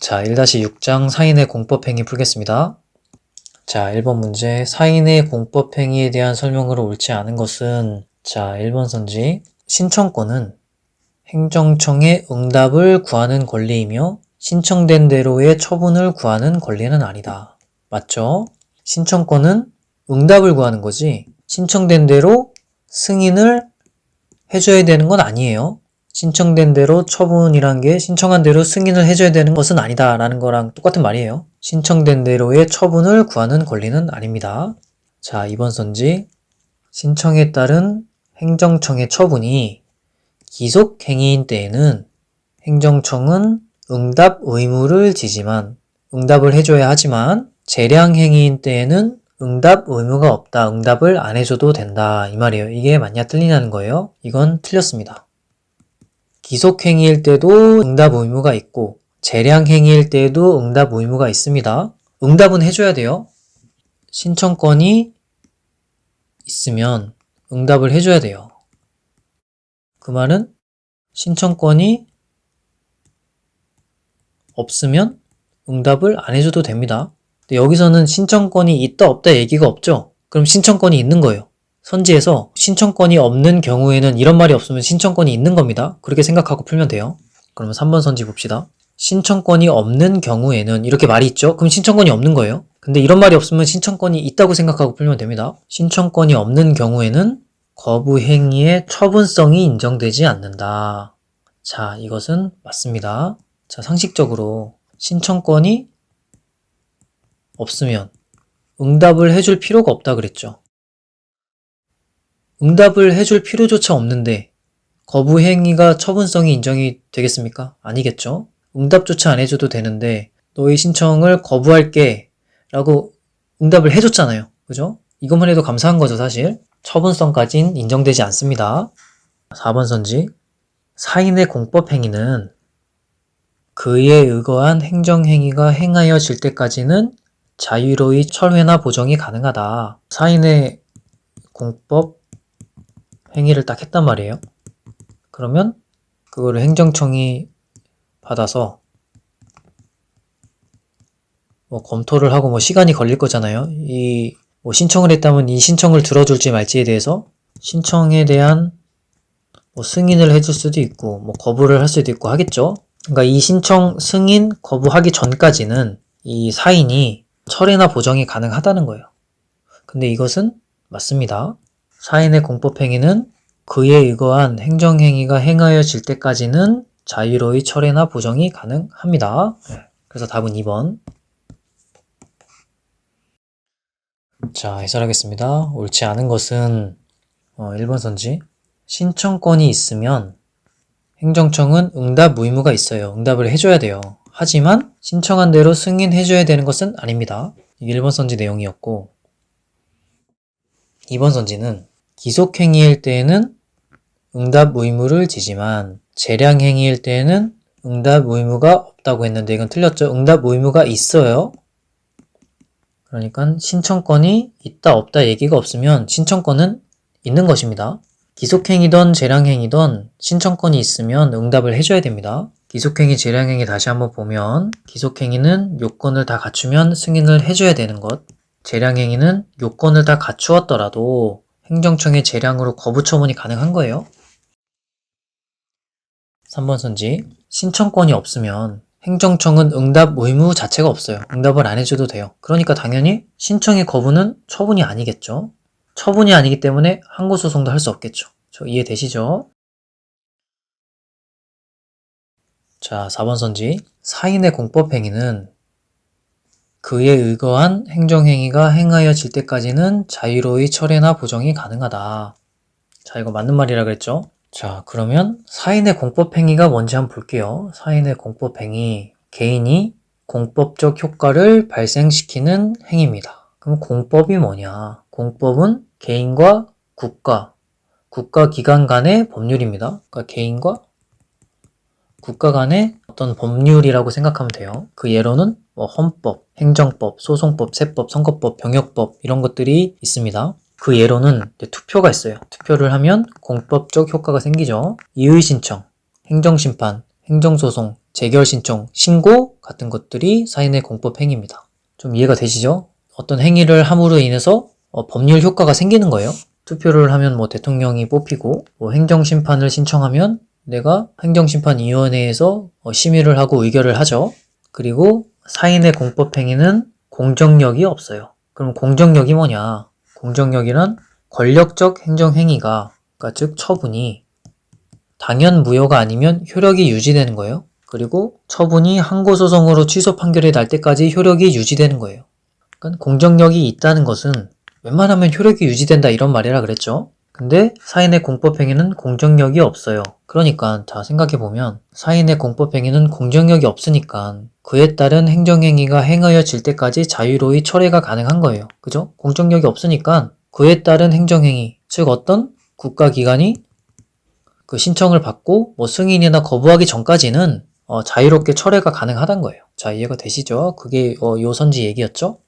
자, 1-6장 사인의 공법행위 풀겠습니다. 자, 1번 문제. 사인의 공법행위에 대한 설명으로 옳지 않은 것은 자, 1번 선지. 신청권은 행정청의 응답을 구하는 권리이며 신청된 대로의 처분을 구하는 권리는 아니다. 맞죠? 신청권은 응답을 구하는 거지 신청된 대로 승인을 해줘야 되는 건 아니에요. 신청된 대로 처분이란 게 신청한 대로 승인을 해줘야 되는 것은 아니다 라는 거랑 똑같은 말이에요. 신청된 대로의 처분을 구하는 권리는 아닙니다. 자, 이번 선지. 신청에 따른 행정청의 처분이 기속 행위인 때에는 행정청은 응답 의무를 지지만 응답을 해줘야 하지만 재량 행위인 때에는 응답 의무가 없다. 응답을 안 해줘도 된다. 이 말이에요. 이게 맞냐 틀리냐는 거예요. 이건 틀렸습니다. 기속행위일 때도 응답 의무가 있고 재량행위일 때에도 응답 의무가 있습니다. 응답은 해줘야 돼요. 신청권이 있으면 응답을 해줘야 돼요. 그 말은 신청권이 없으면 응답을 안 해줘도 됩니다. 여기서는 신청권이 있다 없다 얘기가 없죠? 그럼 신청권이 있는 거예요. 선지에서 신청권이 없는 경우에는 이런 말이 없으면 신청권이 있는 겁니다. 그렇게 생각하고 풀면 돼요. 그러면 3번 선지 봅시다. 신청권이 없는 경우에는 이렇게 말이 있죠? 그럼 신청권이 없는 거예요. 근데 이런 말이 없으면 신청권이 있다고 생각하고 풀면 됩니다. 신청권이 없는 경우에는 거부 행위의 처분성이 인정되지 않는다. 자, 이것은 맞습니다. 자, 상식적으로 신청권이 없으면 응답을 해줄 필요가 없다 그랬죠. 응답을 해줄 필요조차 없는데 거부 행위가 처분성이 인정이 되겠습니까? 아니겠죠. 응답조차 안 해줘도 되는데 너의 신청을 거부할게 라고 응답을 해줬잖아요. 그죠? 이것만 해도 감사한 거죠, 사실. 처분성까진 인정되지 않습니다. 4번 선지. 사인의 공법행위는 그에 의거한 행정행위가 행하여질 때까지는 자유로이 철회나 보정이 가능하다. 사인의 공법 행위를 딱 했단 말이에요. 그러면 그거를 행정청이 받아서 뭐 검토를 하고 뭐 시간이 걸릴 거잖아요. 이 뭐 신청을 했다면 이 신청을 들어줄지 말지에 대해서 신청에 대한 뭐 승인을 해줄 수도 있고 뭐 거부를 할 수도 있고 하겠죠. 그러니까 이 신청 승인 거부하기 전까지는 이 사인이 철회나 보정이 가능하다는 거예요. 근데 이것은 맞습니다. 사인의 공법행위는 그에 의거한 행정행위가 행하여질 때까지는 자유로이 철회나 보정이 가능합니다. 네. 그래서 답은 2번. 자, 해설하겠습니다. 옳지 않은 것은 어, 1번 선지. 신청권이 있으면 행정청은 응답 의무가 있어요. 응답을 해줘야 돼요. 하지만 신청한 대로 승인해줘야 되는 것은 아닙니다. 이게 1번 선지 내용이었고 2번 선지는 기속행위일 때에는 응답 의무를 지지만 재량행위일 때에는 응답 의무가 없다고 했는데 이건 틀렸죠. 응답 의무가 있어요. 그러니까 신청권이 있다 없다 얘기가 없으면 신청권은 있는 것입니다. 기속행위든 재량행위든 신청권이 있으면 응답을 해줘야 됩니다. 기속행위, 재량행위 다시 한번 보면 기속행위는 요건을 다 갖추면 승인을 해줘야 되는 것 재량행위는 요건을 다 갖추었더라도 행정청의 재량으로 거부 처분이 가능한 거예요. 3번 선지 신청권이 없으면 행정청은 응답 의무 자체가 없어요. 응답을 안 해줘도 돼요. 그러니까 당연히 신청의 거부는 처분이 아니겠죠. 처분이 아니기 때문에 항고소송도 할 수 없겠죠. 저 이해되시죠? 자, 4번 선지. 사인의 공법행위는 그에 의거한 행정행위가 행하여질 때까지는 자유로이 철회나 보정이 가능하다. 자, 이거 맞는 말이라 그랬죠? 자, 그러면 사인의 공법행위가 뭔지 한번 볼게요. 사인의 공법행위. 개인이 공법적 효과를 발생시키는 행위입니다. 그럼 공법이 뭐냐? 공법은 개인과 국가, 국가기관 간의 법률입니다. 그러니까 개인과 국가 간의 어떤 법률이라고 생각하면 돼요. 그 예로는 뭐 헌법, 행정법, 소송법, 세법, 선거법, 병역법 이런 것들이 있습니다. 그 예로는 투표가 있어요. 투표를 하면 공법적 효과가 생기죠. 이의 신청, 행정 심판, 행정 소송 재결 신청, 신고 같은 것들이 사인의 공법 행위입니다. 좀 이해가 되시죠? 어떤 행위를 함으로 인해서 어, 법률 효과가 생기는 거예요. 투표를 하면 뭐 대통령이 뽑히고 뭐 행정 심판을 신청하면 내가 행정심판위원회에서 어, 심의를 하고 의결을 하죠. 그리고 사인의 공법행위는 공정력이 없어요. 그럼 공정력이 뭐냐? 공정력이란 권력적 행정행위가, 그러니까 즉 처분이 당연 무효가 아니면 효력이 유지되는 거예요. 그리고 처분이 항고소송으로 취소 판결이 날 때까지 효력이 유지되는 거예요. 그러니까 공정력이 있다는 것은 웬만하면 효력이 유지된다 이런 말이라 그랬죠. 근데 사인의 공법행위는 공정력이 없어요. 그러니까 자 생각해보면 사인의 공법행위는 공정력이 없으니까 그에 따른 행정행위가 행하여질 때까지 자유로이 철회가 가능한 거예요. 그죠? 공정력이 없으니까 그에 따른 행정행위, 즉 어떤 국가기관이 그 신청을 받고 뭐 승인이나 거부하기 전까지는 어, 자유롭게 철회가 가능하단 거예요. 자 이해가 되시죠? 그게 어, 요 선지 얘기였죠?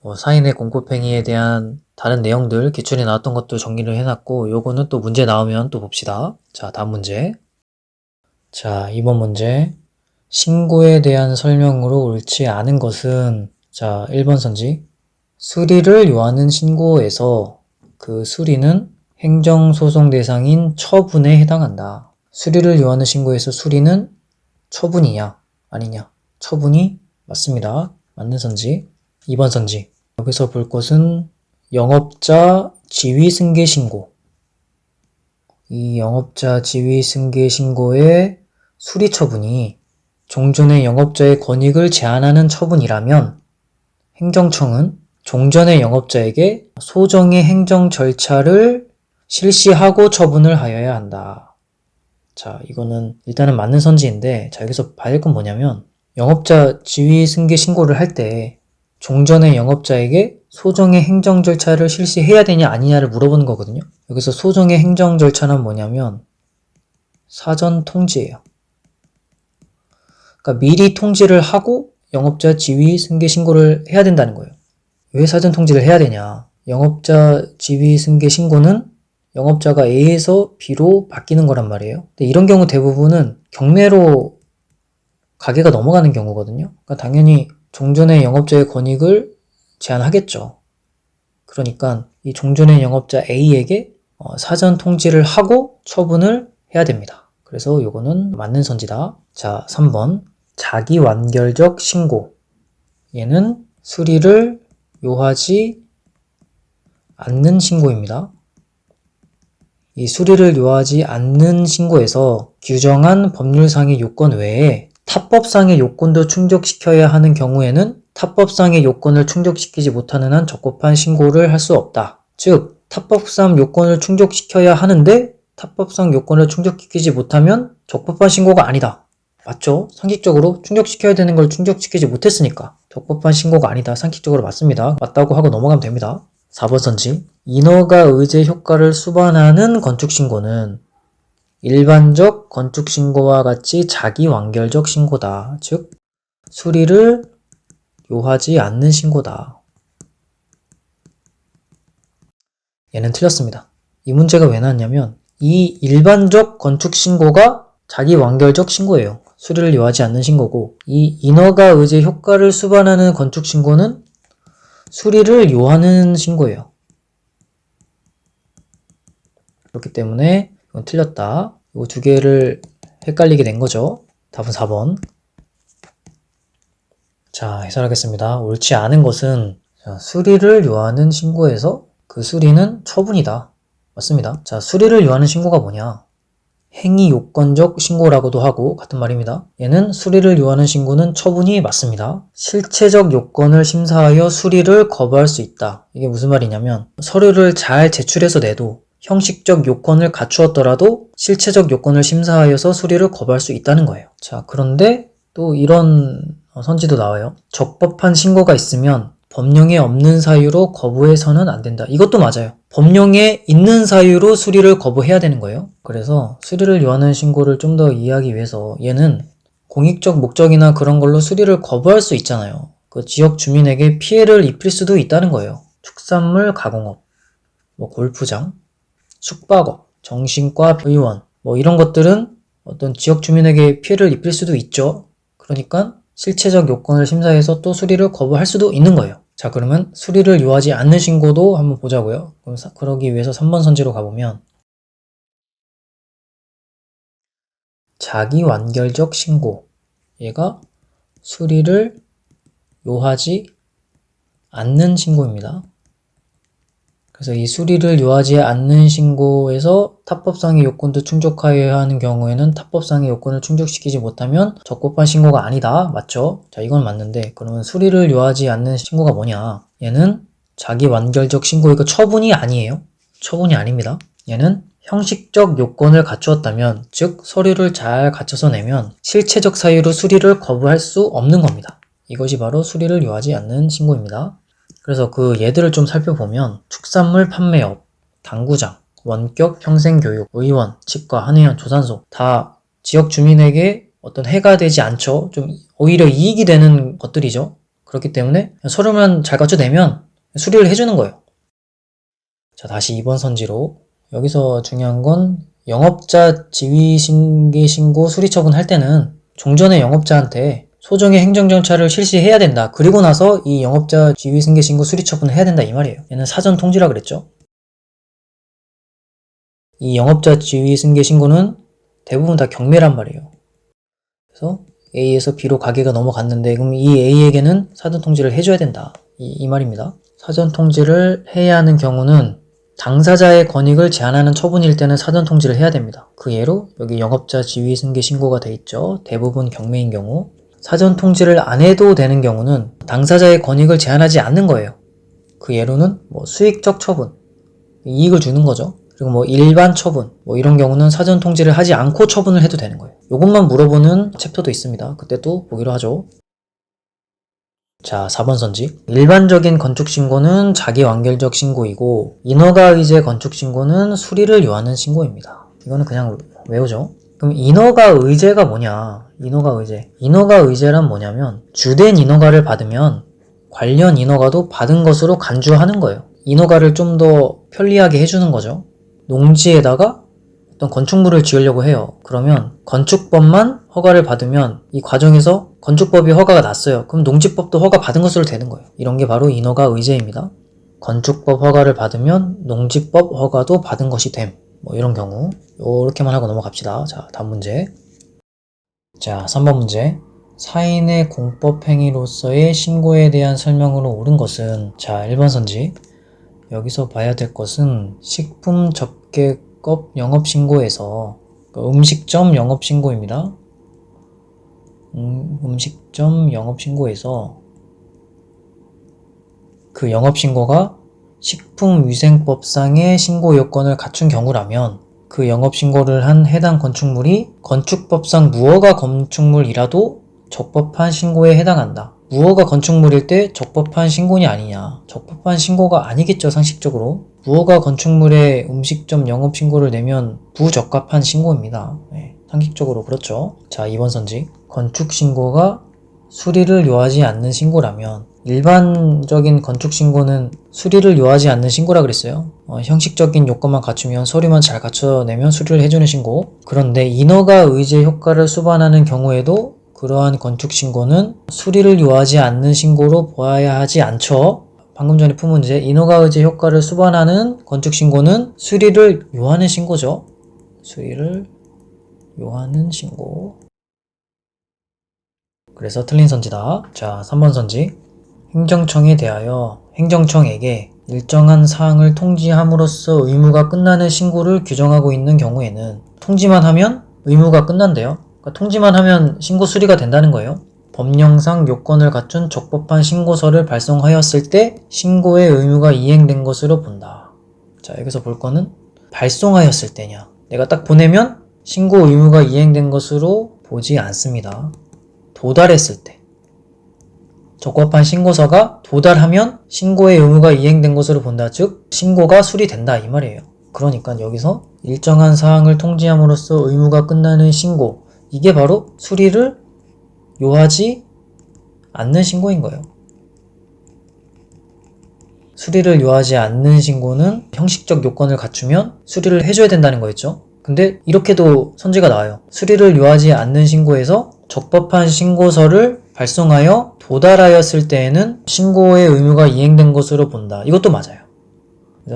어, 사인의 공급행위에 대한 다른 내용들 기출에 나왔던 것도 정리를 해놨고 요거는 또 문제 나오면 또 봅시다. 자 다음 문제 자 이번 문제 신고에 대한 설명으로 옳지 않은 것은 자 1번 선지 수리를 요하는 신고에서 그 수리는 행정소송 대상인 처분에 해당한다. 수리를 요하는 신고에서 수리는 처분이냐 아니냐 처분이 맞습니다. 맞는 선지 2번 선지. 여기서 볼 것은 영업자 지위 승계 신고. 이 영업자 지위 승계 신고의 수리 처분이 종전의 영업자의 권익을 제한하는 처분이라면 행정청은 종전의 영업자에게 소정의 행정 절차를 실시하고 처분을 하여야 한다. 자, 이거는 일단은 맞는 선지인데, 자, 여기서 봐야 할건 뭐냐면, 영업자 지위 승계 신고를 할 때, 종전의 영업자에게 소정의 행정 절차를 실시해야 되냐 아니냐를 물어보는 거거든요. 여기서 소정의 행정 절차는 뭐냐면 사전 통지예요. 그러니까 미리 통지를 하고 영업자 지위 승계 신고를 해야 된다는 거예요. 왜 사전 통지를 해야 되냐? 영업자 지위 승계 신고는 영업자가 A에서 B로 바뀌는 거란 말이에요. 근데 이런 경우 대부분은 경매로 가게가 넘어가는 경우거든요. 그러니까 당연히 종전의 영업자의 권익을 제한하겠죠. 그러니까 이 종전의 영업자 A에게 어, 사전 통지를 하고 처분을 해야 됩니다. 그래서 요거는 맞는 선지다. 자, 3번. 자기 완결적 신고. 얘는 수리를 요하지 않는 신고입니다. 이 수리를 요하지 않는 신고에서 규정한 법률상의 요건 외에 타법상의 요건도 충족시켜야 하는 경우에는 타법상의 요건을 충족시키지 못하는 한 적법한 신고를 할 수 없다. 즉, 타법상 요건을 충족시켜야 하는데 타법상 요건을 충족시키지 못하면 적법한 신고가 아니다. 맞죠? 상식적으로 충족시켜야 되는 걸 충족시키지 못했으니까 적법한 신고가 아니다. 상식적으로 맞습니다. 맞다고 하고 넘어가면 됩니다. 4번 선지. 인허가 의제 효과를 수반하는 건축 신고는 일반적 건축 신고와 같이 자기 완결적 신고다. 즉, 수리를 요하지 않는 신고다. 얘는 틀렸습니다. 이 문제가 왜 나왔냐면, 이 일반적 건축 신고가 자기 완결적 신고예요. 수리를 요하지 않는 신고고, 이 인허가 의제 효과를 수반하는 건축 신고는 수리를 요하는 신고예요. 그렇기 때문에 이건 틀렸다. 이 두 개를 헷갈리게 된 거죠. 답은 4번. 자, 해설하겠습니다. 옳지 않은 것은 자, 수리를 요하는 신고에서 그 수리는 처분이다. 맞습니다. 자, 수리를 요하는 신고가 뭐냐? 행위 요건적 신고라고도 하고 같은 말입니다. 얘는 수리를 요하는 신고는 처분이 맞습니다. 실체적 요건을 심사하여 수리를 거부할 수 있다. 이게 무슨 말이냐면 서류를 잘 제출해서 내도 형식적 요건을 갖추었더라도 실체적 요건을 심사하여서 수리를 거부할 수 있다는 거예요. 자, 그런데 또 이런 선지도 나와요. 적법한 신고가 있으면 법령에 없는 사유로 거부해서는 안 된다. 이것도 맞아요. 법령에 있는 사유로 수리를 거부해야 되는 거예요. 그래서 수리를 요하는 신고를 좀 더 이해하기 위해서 얘는 공익적 목적이나 그런 걸로 수리를 거부할 수 있잖아요. 그 지역 주민에게 피해를 입힐 수도 있다는 거예요. 축산물 가공업, 뭐 골프장, 숙박업, 정신과 의원, 뭐 이런 것들은 어떤 지역 주민에게 피해를 입힐 수도 있죠. 그러니까 실체적 요건을 심사해서 또 수리를 거부할 수도 있는 거예요. 자, 그러면 수리를 요하지 않는 신고도 한번 보자고요. 그럼 사- 그러기 위해서 3번 선지로 가보면 자기 완결적 신고. 얘가 수리를 요하지 않는 신고입니다. 그래서 이 수리를 요하지 않는 신고에서 타법상의 요건도 충족하여야 하는 경우에는 타법상의 요건을 충족시키지 못하면 적법한 신고가 아니다. 맞죠? 자, 이건 맞는데 그러면 수리를 요하지 않는 신고가 뭐냐? 얘는 자기 완결적 신고이고 처분이 아니에요. 처분이 아닙니다. 얘는 형식적 요건을 갖추었다면, 즉 서류를 잘 갖춰서 내면 실체적 사유로 수리를 거부할 수 없는 겁니다. 이것이 바로 수리를 요하지 않는 신고입니다. 그래서 그 예들을 좀 살펴보면 축산물 판매업, 당구장, 원격 평생교육, 의원, 치과, 한의원, 조산소 다 지역 주민에게 어떤 해가 되지 않죠. 좀 오히려 이익이 되는 것들이죠. 그렇기 때문에 서류만 잘 갖춰내면 수리를 해주는 거예요. 자, 다시 2번 선지로 여기서 중요한 건 영업자 지위신계 신고 수리처분 할 때는 종전의 영업자한테 소정의 행정정차를 실시해야 된다. 그리고 나서 이 영업자 지위승계 신고 수리 처분을 해야 된다 이 말이에요. 얘는 사전 통지라 그랬죠. 이 영업자 지위승계 신고는 대부분 다 경매란 말이에요. 그래서 A에서 B로 가게가 넘어갔는데 그럼 이 A에게는 사전 통지를 해줘야 된다. 이, 이 말입니다. 사전 통지를 해야 하는 경우는 당사자의 권익을 제한하는 처분일 때는 사전 통지를 해야 됩니다. 그 예로 여기 영업자 지위 승계 신고가 돼 있죠. 대부분 경매인 경우 사전 통지를 안 해도 되는 경우는 당사자의 권익을 제한하지 않는 거예요. 그 예로는 뭐 수익적 처분, 이익을 주는 거죠. 그리고 뭐 일반 처분, 뭐 이런 경우는 사전 통지를 하지 않고 처분을 해도 되는 거예요. 이것만 물어보는 챕터도 있습니다. 그때 또 보기로 하죠. 자, 4번 선지. 일반적인 건축 신고는 자기 완결적 신고이고 인허가 의제 건축 신고는 수리를 요하는 신고입니다. 이거는 그냥 외우죠. 그럼 인허가 의제가 뭐냐? 인허가 의제. 인허가 의제란 뭐냐면 주된 인허가를 받으면 관련 인허가도 받은 것으로 간주하는 거예요. 인허가를 좀 더 편리하게 해주는 거죠. 농지에다가 어떤 건축물을 지으려고 해요. 그러면 건축법만 허가를 받으면 이 과정에서 건축법이 허가가 났어요. 그럼 농지법도 허가 받은 것으로 되는 거예요. 이런 게 바로 인허가 의제입니다. 건축법 허가를 받으면 농지법 허가도 받은 것이 됨. 뭐 이런 경우 이렇게만 하고 넘어갑시다. 자, 다음 문제. 자, 3번 문제. 사인의 공법 행위로서의 신고에 대한 설명으로 옳은 것은 자, 1번 선지. 여기서 봐야 될 것은 식품 접객업 영업 신고에서 그 음식점 영업 신고입니다. 음, 음식점 영업 신고에서 그 영업 신고가 식품위생법상의 신고 요건을 갖춘 경우라면 그 영업 신고를 한 해당 건축물이 건축법상 무허가 건축물이라도 적법한 신고에 해당한다. 무허가 건축물일 때 적법한 신고냐 아니냐. 적법한 신고가 아니겠죠, 상식적으로. 무허가 건축물의 음식점 영업 신고를 내면 부적합한 신고입니다. 네, 상식적으로 그렇죠. 자, 2번 선지. 건축 신고가 수리를 요하지 않는 신고라면 일반적인 건축 신고는 수리를 요하지 않는 신고라 그랬어요. 어, 형식적인 요건만 갖추면 서류만 잘 갖춰내면 수리를 해주는 신고. 그런데 인허가 의제 효과를 수반하는 경우에도 그러한 건축 신고는 수리를 요하지 않는 신고로 보아야 하지 않죠. 방금 전에 푼 문제 인허가 의제 효과를 수반하는 건축 신고는 수리를 요하는 신고죠. 수리를 요하는 신고. 그래서 틀린 선지다. 자, 3번 선지. 행정청에 대하여 행정청에게 일정한 사항을 통지함으로써 의무가 끝나는 신고를 규정하고 있는 경우에는 통지만 하면 의무가 끝난대요. 그러니까 통지만 하면 신고 수리가 된다는 거예요. 법령상 요건을 갖춘 적법한 신고서를 발송하였을 때 신고의 의무가 이행된 것으로 본다. 자, 여기서 볼 거는 발송하였을 때냐. 내가 딱 보내면 신고 의무가 이행된 것으로 보지 않습니다. 도달했을 때. 적법한 신고서가 도달하면 신고의 의무가 이행된 것으로 본다. 즉, 신고가 수리된다. 이 말이에요. 그러니까 여기서 일정한 사항을 통지함으로써 의무가 끝나는 신고. 이게 바로 수리를 요하지 않는 신고인 거예요. 수리를 요하지 않는 신고는 형식적 요건을 갖추면 수리를 해줘야 된다는 거였죠. 근데 이렇게도 선지가 나와요. 수리를 요하지 않는 신고에서 적법한 신고서를 발송하여 도달하였을 때에는 신고의 의무가 이행된 것으로 본다. 이것도 맞아요.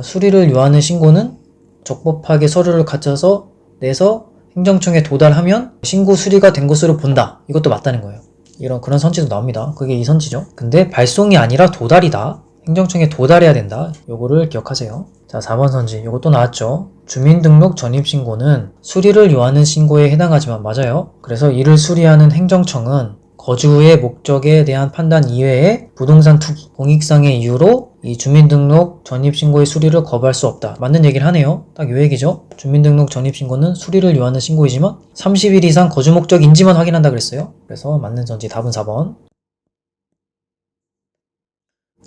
수리를 요하는 신고는 적법하게 서류를 갖춰서 내서 행정청에 도달하면 신고 수리가 된 것으로 본다. 이것도 맞다는 거예요. 이런 그런 선지도 나옵니다. 그게 이 선지죠. 근데 발송이 아니라 도달이다. 행정청에 도달해야 된다. 요거를 기억하세요. 자, 4번 선지. 요것도 나왔죠. 주민등록 전입신고는 수리를 요하는 신고에 해당하지만 맞아요. 그래서 이를 수리하는 행정청은 거주의 목적에 대한 판단 이외에 부동산 투기, 공익상의 이유로 이 주민등록 전입신고의 수리를 거부할 수 없다. 맞는 얘기를 하네요. 딱 요 얘기죠. 주민등록 전입신고는 수리를 요하는 신고이지만 30일 이상 거주 목적인지만 확인한다 그랬어요. 그래서 맞는 전지 답은 4번.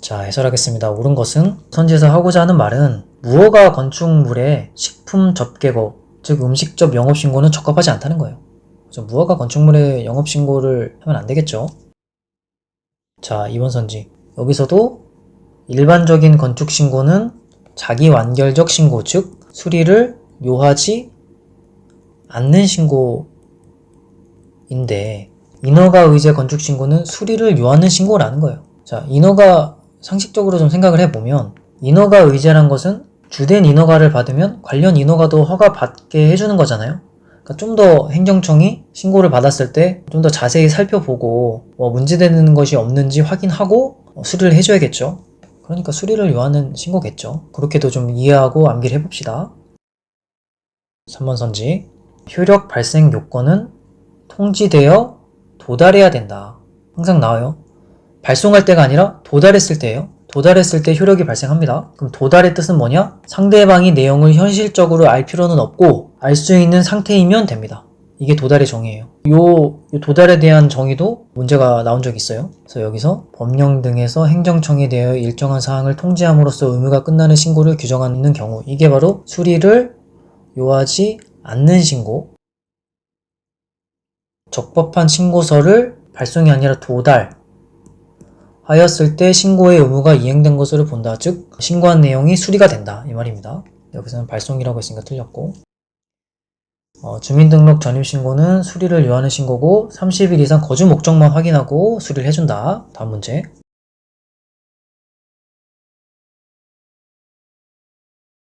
자, 해설하겠습니다. 옳은 것은 선지에서 하고자 하는 말은 무허가 건축물의 식품 접객업, 즉 음식점 영업신고는 적합하지 않다는 거예요. 무허가 건축물의 영업신고를 하면 안 되겠죠. 자, 2번 선지. 여기서도 일반적인 건축신고는 자기 완결적 신고, 즉 수리를 요하지 않는 신고인데 인허가 의제 건축신고는 수리를 요하는 신고라는 거예요. 자, 인허가 상식적으로 좀 생각을 해보면 인허가 의제란 것은 주된 인허가를 받으면 관련 인허가도 허가 받게 해주는 거잖아요. 그러니까 좀 더 행정청이 신고를 받았을 때 좀 더 자세히 살펴보고 뭐 문제되는 것이 없는지 확인하고 어, 수리를 해줘야겠죠. 그러니까 수리를 요하는 신고겠죠. 그렇게도 좀 이해하고 암기를 해봅시다. 3번 선지. 효력 발생 요건은 통지되어 도달해야 된다. 항상 나와요. 발송할 때가 아니라 도달했을 때예요. 도달했을 때 효력이 발생합니다. 그럼 도달의 뜻은 뭐냐? 상대방이 내용을 현실적으로 알 필요는 없고 알 수 있는 상태이면 됩니다. 이게 도달의 정의예요. 요, 요 도달에 대한 정의도 문제가 나온 적이 있어요. 그래서 여기서 법령 등에서 행정청에 대하여 일정한 사항을 통지함으로써 의무가 끝나는 신고를 규정하는 경우 이게 바로 수리를 요하지 않는 신고 적법한 신고서를 발송이 아니라 도달 하였을 때 신고의 의무가 이행된 것으로 본다. 즉 신고한 내용이 수리가 된다. 이 말입니다. 여기서는 발송이라고 했으니까 틀렸고 어, 주민등록 전입신고는 수리를 요하는 신고고 30일 이상 거주 목적만 확인하고 수리를 해준다. 다음 문제